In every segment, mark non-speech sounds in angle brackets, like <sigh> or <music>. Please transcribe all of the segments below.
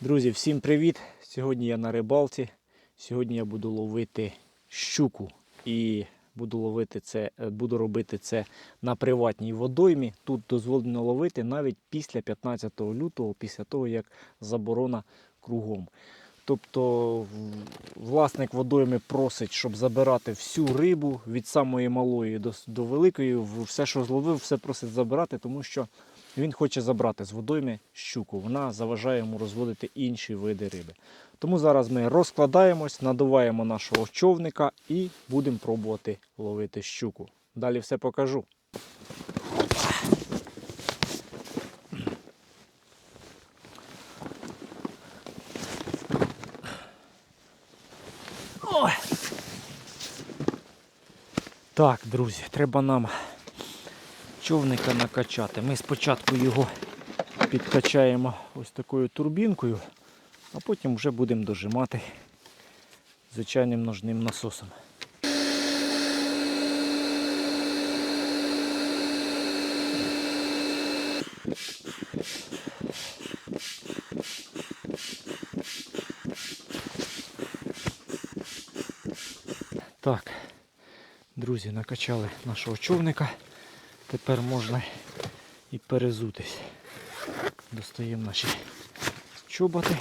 Друзі, всім привіт! Сьогодні я на рибалці. Сьогодні я буду ловити щуку і буду ловити це, е, буду робити це на приватній водоймі. Тут дозволено ловити навіть після 15 лютого, після того як заборона кругом. Тобто власник водойми просить, щоб забирати всю рибу від самої малої до, до великої. Все, що зловив, все просить забирати, тому що він хоче забрати з водойми щуку. Вона заважає йому розводити інші види риби. Тому зараз ми розкладаємось, надуваємо нашого човника і будемо пробувати ловити щуку. Далі все покажу. Так, друзі, треба нам човника накачати. Ми спочатку його підкачаємо ось такою турбінкою, а потім вже будемо дожимати звичайним ножним насосом. Так, друзі, накачали нашого човника. Тепер можна і перезутись. Достаємо наші чоботи,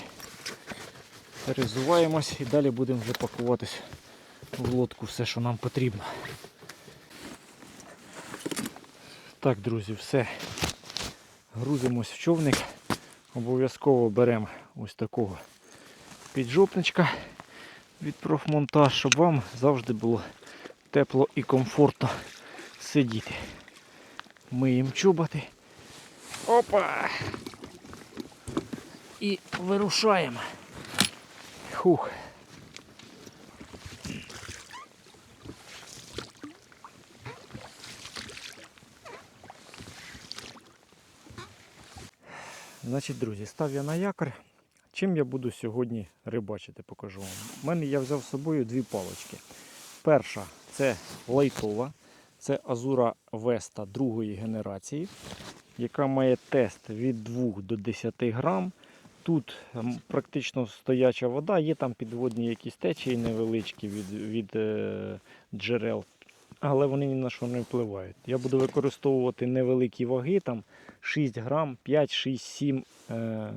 перезуваємось і далі будемо вже пакуватись в лодку все, що нам потрібно. Так, друзі, все. Грузимось в човник. Обов'язково беремо ось такого піджопничка від профмонтаж, щоб вам завжди було тепло і комфортно сидіти. Миємо чоботи. Опа! І вирушаємо. Хух. Значить, друзі, став я на якорь. Чим я буду сьогодні рибачити, покажу вам. У мене я взяв з собою дві палочки. Перша це лайтова, це Азура Веста другої генерації, яка має тест від 2 до 10 грам. Тут практично стояча вода, є там підводні якісь течії невеличкі від, від е, джерел, але вони ні на що не впливають. Я буду використовувати невеликі ваги, там 6 грам, 5, 6, 7 е, е,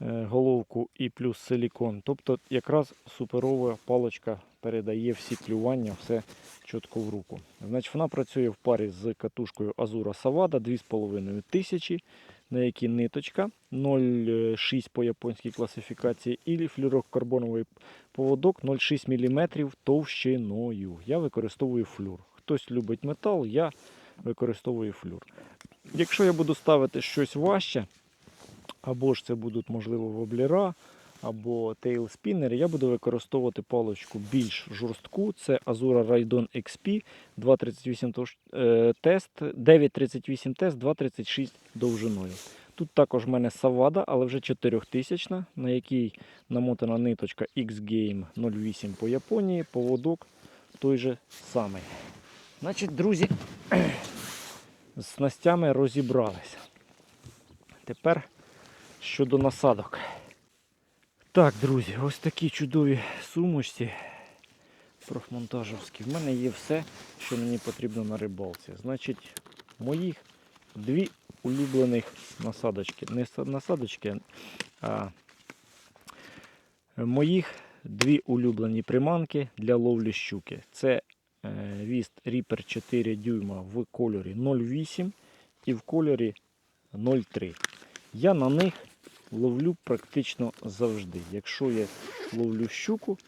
головку і плюс силікон. Тобто якраз суперова паличка передає всі клювання, все чітко в руку. Значить, вона працює в парі з катушкою Azura Savada 2,5 тисячі, на якій ниточка 0,6 по японській класифікації, і флюрокарбоновий поводок 0,6 мм товщиною. Я використовую флюр. Хтось любить метал, я використовую флюр. Якщо я буду ставити щось важче, або ж це будуть, можливо, воблера, або тейлспіннери, я буду використовувати паличку більш жорстку. Це Azura Raidon XP 238 е, тест, 938 тест, 236 довжиною. Тут також в мене Savada, але вже 4000, на якій намотана ниточка X-Game 08 по Японії, поводок той же самий. Значить, друзі, <clears throat> з снастями розібралися. Тепер щодо насадок. Так, друзі, ось такі чудові сумочці профмонтажовські. В мене є все, що мені потрібно на рибалці. Значить, моїх дві улюблених насадочки. Не насадочки, а моїх дві улюблені приманки для ловлі щуки. Це е, Віст Reaper 4 дюйма в кольорі 08 і в кольорі 03. Я на них ловлю практично завжди. Якщо я ловлю щуку,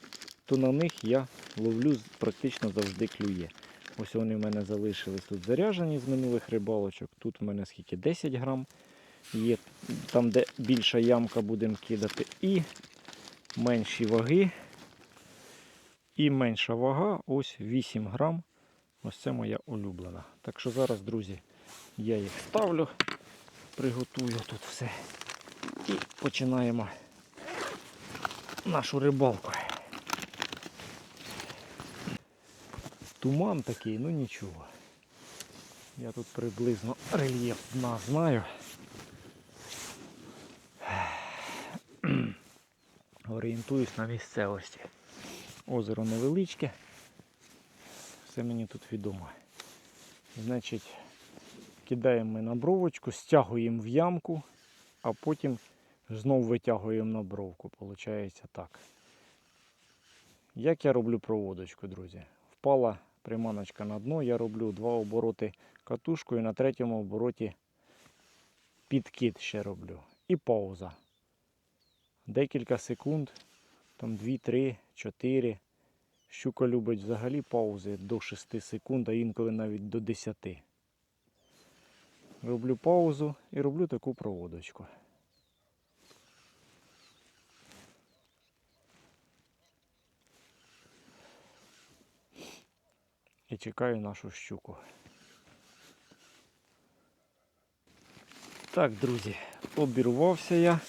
то на них я ловлю практично завжди клює. Ось вони в мене залишились тут заряжені з минулих рибалочок. Тут в мене скільки 10 грам є. Там, де більша ямка будемо кидати. І менші ваги. І менша вага, ось 8 грам. Ось це моя улюблена. Так що зараз, друзі, я їх ставлю, приготую тут все. І починаємо нашу рибалку. Туман такий, ну нічого. Я тут приблизно рельєф дна знаю. орієнтуюсь на місцевості. Озеро невеличке, все мені тут відомо. Значить, кидаємо ми на бровочку, стягуємо в ямку, а потім знов витягуємо на бровку. Получається так. Як я роблю проводочку, друзі? Впала приманочка на дно, я роблю два обороти катушкою, на третьому обороті підкид ще роблю. І пауза. Декілька секунд, там 2, 3, 4. Щука любить взагалі паузи до 6 секунд, а інколи навіть до 10. Роблю паузу і роблю таку проводочку. І чекаю нашу щуку. Так, друзі, обірвався я,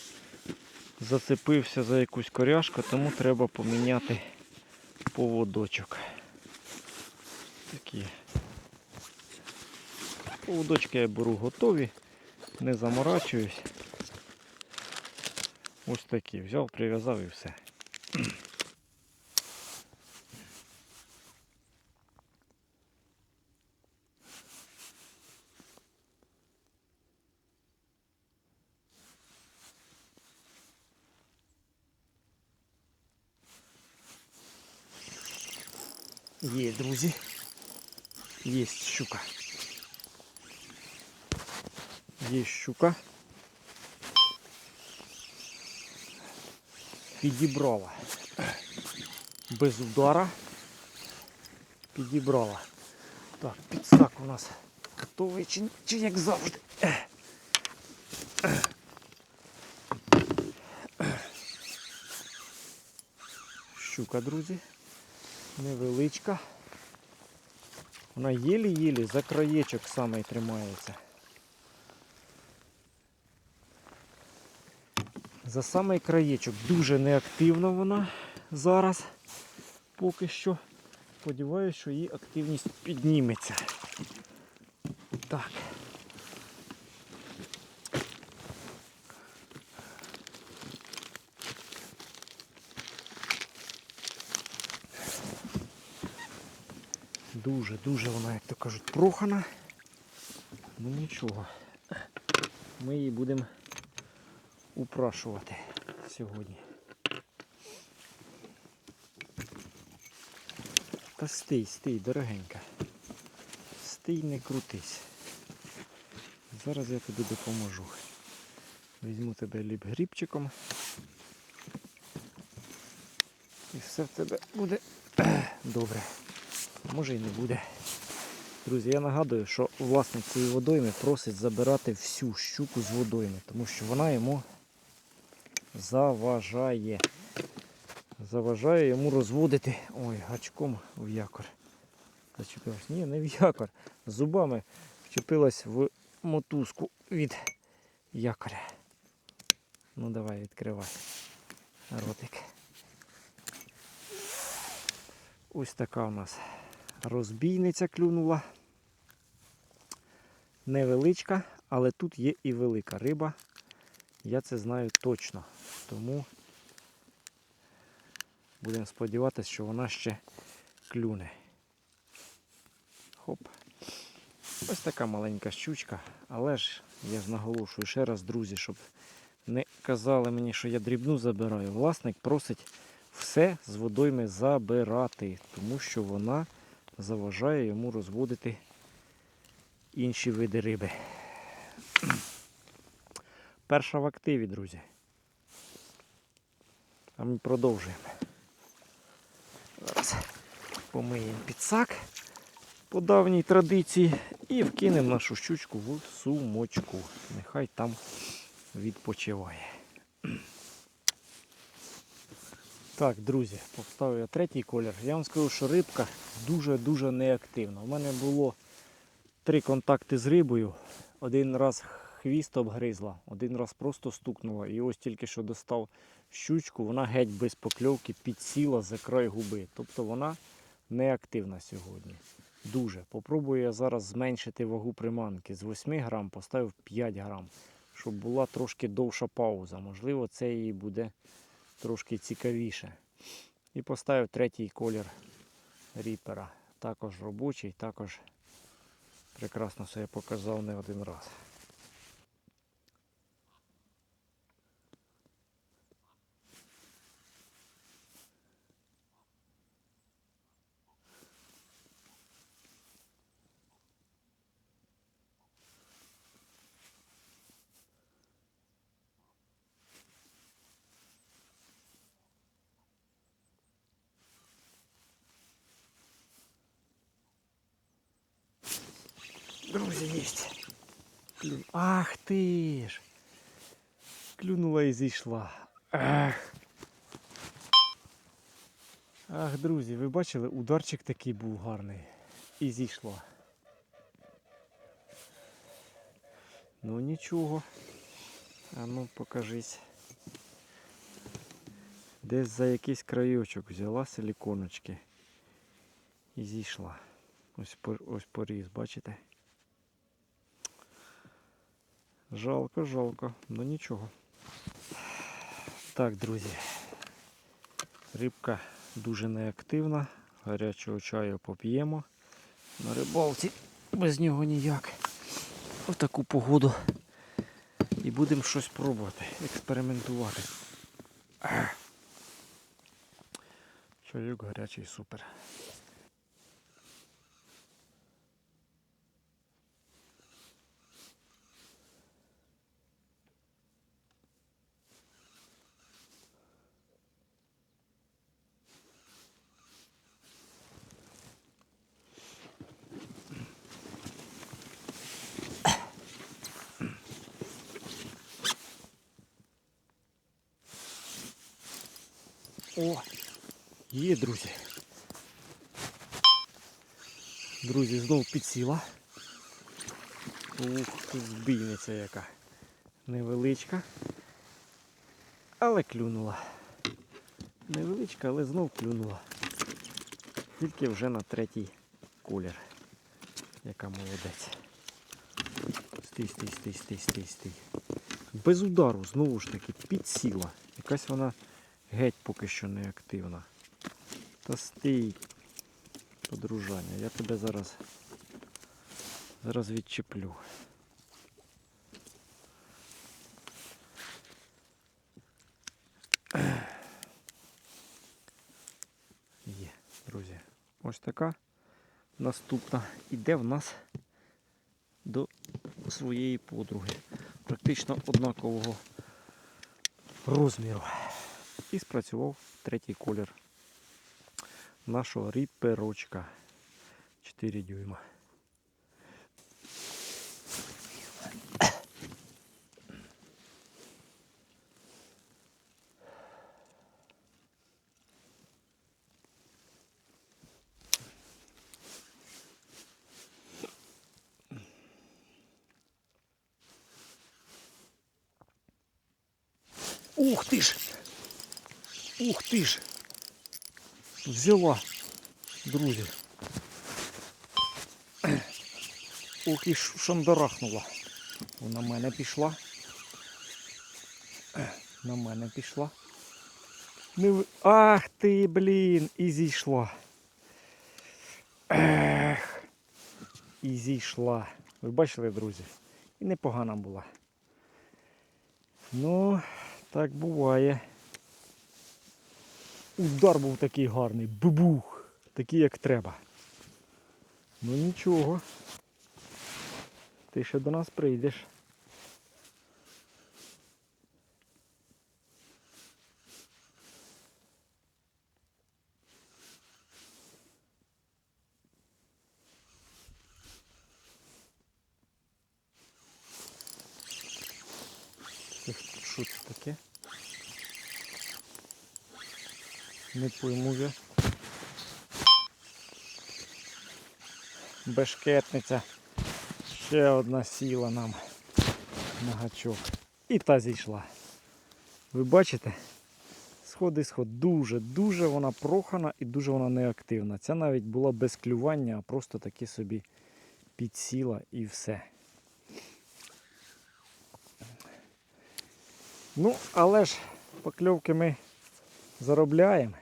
зацепився за якусь коряшку, тому треба поміняти поводочок. Такі поводочки я беру готові, не заморачуюсь. Ось такі. Взяв, прив'язав і все. Є, друзі. Є щука. Є щука. Підібрала. Без удара. Підібрала. Так, підсак у нас готовий чи, чи як завжди. Щука, друзі невеличка. Вона єлі-єлі за краєчок саме тримається. За самий краєчок. Дуже неактивна вона зараз поки що. Сподіваюсь, що її активність підніметься. Так. Дуже-дуже вона, як то кажуть, прохана. Ну нічого. Ми її будемо упрашувати сьогодні. Та стій, стій, дорогенька. Стій, не крутись. Зараз я тобі допоможу. Візьму тебе ліп-грібчиком. І все в тебе буде <clears throat> добре. Може і не буде. Друзі, я нагадую, що власник цієї водойми просить забирати всю щуку з водойми, тому що вона йому заважає. Заважає йому розводити. Ой, гачком в якор. Зачепилась. Ні, не в якор. Зубами вчепилась в мотузку від якоря. Ну давай відкривай. Ротик. Ось така у нас розбійниця клюнула. Невеличка, але тут є і велика риба. Я це знаю точно. Тому будемо сподіватися, що вона ще клюне. Хоп. Ось така маленька щучка, але ж я ж наголошую ще раз, друзі, щоб не казали мені, що я дрібну забираю. Власник просить все з водойми забирати, тому що вона заважає йому розводити інші види риби. Перша в активі, друзі. А ми продовжуємо. Зараз помиємо підсак по давній традиції і вкинемо нашу щучку в сумочку. Нехай там відпочиває. Так, друзі, поставив я третій колір. Я вам скажу, що рибка дуже-дуже неактивна. У мене було три контакти з рибою. Один раз хвіст обгризла, один раз просто стукнула. І ось тільки що достав щучку, вона геть без покльовки підсіла за край губи. Тобто вона неактивна сьогодні. Дуже. Попробую я зараз зменшити вагу приманки. З 8 грам поставив 5 грам, щоб була трошки довша пауза. Можливо, це їй буде трошки цікавіше. І поставив третій колір ріпера. Також робочий, також прекрасно себе показав не один раз. Друзі, єсть. Клю... Ах ти ж. Клюнула і зійшла. Ах. Ах, друзі, ви бачили, ударчик такий був гарний. І зійшла. Ну нічого. А ну покажись. Десь за якийсь краючок взяла силіконочки і зійшла. Ось, ось поріз, бачите? Жалко, жалко, ну нічого. Так, друзі. Рибка дуже неактивна. Гарячого чаю поп'ємо. На рибалці без нього ніяк. В таку погоду. І будемо щось пробувати, експериментувати. Чайок гарячий супер. О, є, друзі. Друзі, знов підсіла. Ух, збійниця яка. Невеличка. Але клюнула. Невеличка, але знов клюнула. Тільки вже на третій колір. Яка молодець. Стій, стій, стій, стій, стій, стій. Без удару, знову ж таки, підсіла. Якась вона геть поки що не активна. Та стій, подружання, я тебе зараз, зараз відчеплю. Є, друзі. Ось така наступна. Іде в нас до своєї подруги. Практично однакового розміру. І спрацював третій колір нашого ріперочка 4 дюйма. Ух ти ж! Ух ти ж! Взяла, друзі. Ох і шандарахнула. На мене пішла. На мене пішла. Не Ах ти, блін, і зійшла. Ех. І зійшла. Ви бачили, друзі? І непогана була. Ну, так буває. Удар був такий гарний. Бубух. Такий як треба. Ну нічого. Ти ще до нас прийдеш. Це що це таке? Не пойму я. Бешкетниця. Ще одна сіла нам на гачок. І та зійшла. Ви бачите? Сходи сход. Дуже, дуже вона прохана і дуже вона неактивна. Ця навіть була без клювання, а просто таки собі підсіла і все. Ну, але ж покльовки ми заробляємо,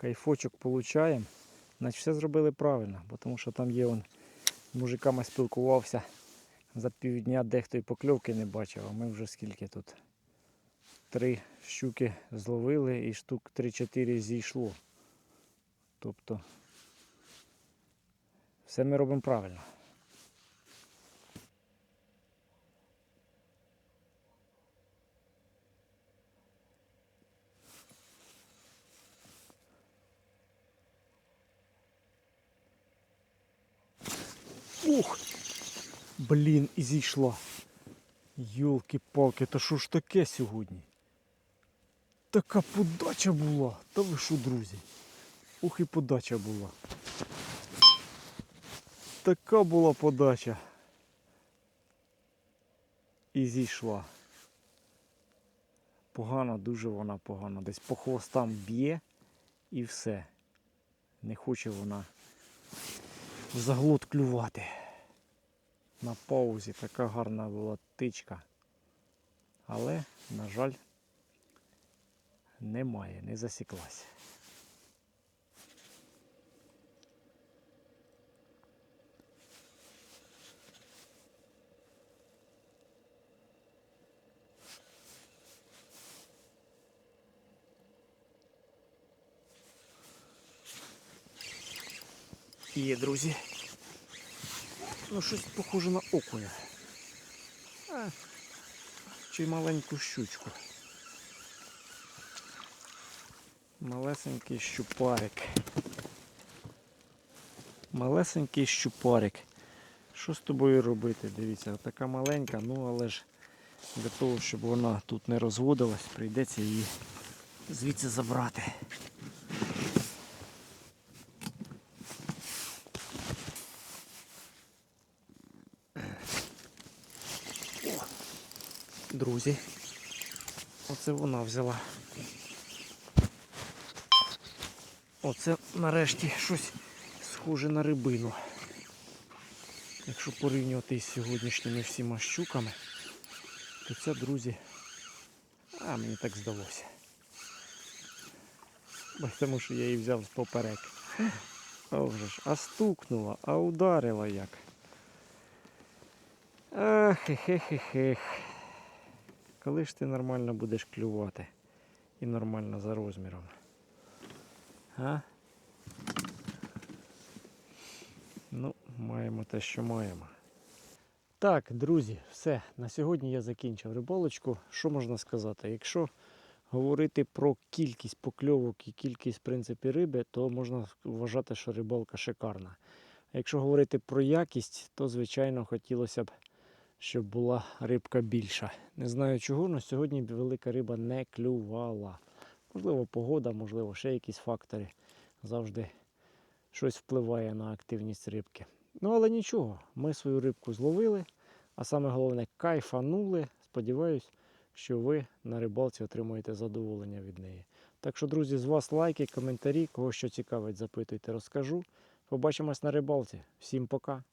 кайфочок получаємо, значить все зробили правильно, бо тому що там є он, з мужиками спілкувався. За півдня дехто і покльовки не бачив, а ми вже скільки тут. Три щуки зловили і штук 3-4 зійшло. Тобто все ми робимо правильно. Ух! Блін, і зійшла. Йолки-палки, та що ж таке сьогодні? Така подача була. Та ви що, друзі? Ух і подача була. Така була подача. І зійшла. Погано, дуже вона погано. Десь по хвостам б'є і все. Не хоче вона в заглот клювати. На паузі така гарна була тичка. Але, на жаль, немає, не засіклась. Є, друзі. Ну, щось похоже на окуня. А, чи маленьку щучку. Малесенький щупарик. Малесенький щупарик. Що з тобою робити? Дивіться, така маленька, ну але ж для того, щоб вона тут не розводилась, прийдеться її звідси забрати. Друзі, оце вона взяла. Оце нарешті щось схоже на рибину. Якщо порівнювати із сьогоднішніми всіма щуками, то це, друзі, а мені так здалося. Тому що я її взяв з поперек. А вже ж, а стукнула, а ударила як. Ах, хе-хе-хе. Коли ж ти нормально будеш клювати і нормально за розміром? А? Ну, маємо те, що маємо. Так, друзі, все. На сьогодні я закінчив рибалочку. Що можна сказати? Якщо говорити про кількість покльовок і кількість в принципі, риби, то можна вважати, що рибалка шикарна. А якщо говорити про якість, то звичайно хотілося б, щоб була рибка більша. Не знаю чого, але сьогодні велика риба не клювала. Можливо, погода, можливо, ще якісь фактори. Завжди щось впливає на активність рибки. Ну, але нічого, ми свою рибку зловили, а саме головне кайфанули. Сподіваюсь, що ви на рибалці отримуєте задоволення від неї. Так що, друзі, з вас лайки, коментарі, кого що цікавить, запитуйте, розкажу. Побачимось на рибалці. Всім пока!